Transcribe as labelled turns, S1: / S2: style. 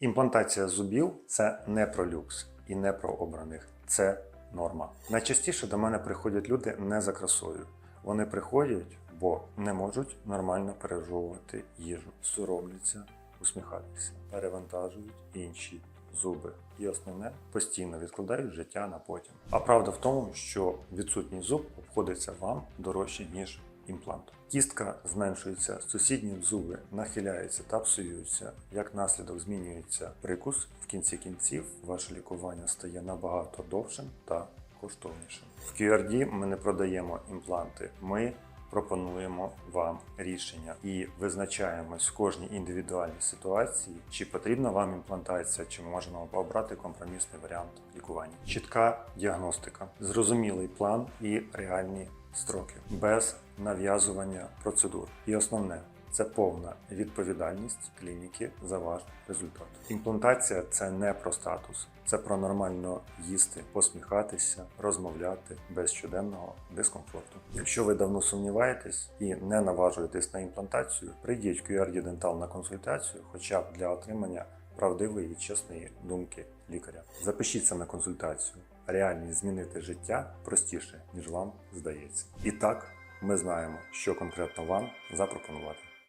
S1: Імплантація зубів це не про люкс і не про обраних. Це норма. Найчастіше до мене приходять люди не за красою. Вони приходять, бо не можуть нормально пережовувати їжу, соромляться, усміхатися, перевантажують інші зуби. І основне постійно відкладають життя на потім. А правда в тому, що відсутній зуб обходиться вам дорожче, ніж імплант. Кістка зменшується, сусідні зуби нахиляються та псуються. Як наслідок змінюється прикус. В кінці кінців ваше лікування стає набагато довшим та коштовнішим. В QRD ми не продаємо імпланти. Ми пропонуємо вам рішення і визначаємось в кожній індивідуальній ситуації, чи потрібна вам імплантація, чи ми можемо обрати компромісний варіант лікування. Чітка діагностика, зрозумілий план і реальні строки, без нав'язування процедур. І основне це повна відповідальність клініки за ваш результат. Імплантація це не про статус, це про нормально їсти, посміхатися, розмовляти без щоденного дискомфорту. Якщо ви давно сумніваєтесь і не наважуєтесь на імплантацію, прийдіть QRD Dental на консультацію, хоча б для отримання правдивої і чесної думки лікаря. Запишіться на консультацію. Реальність змінити життя простіше, ніж вам здається. І так, ми знаємо, що конкретно вам запропонувати.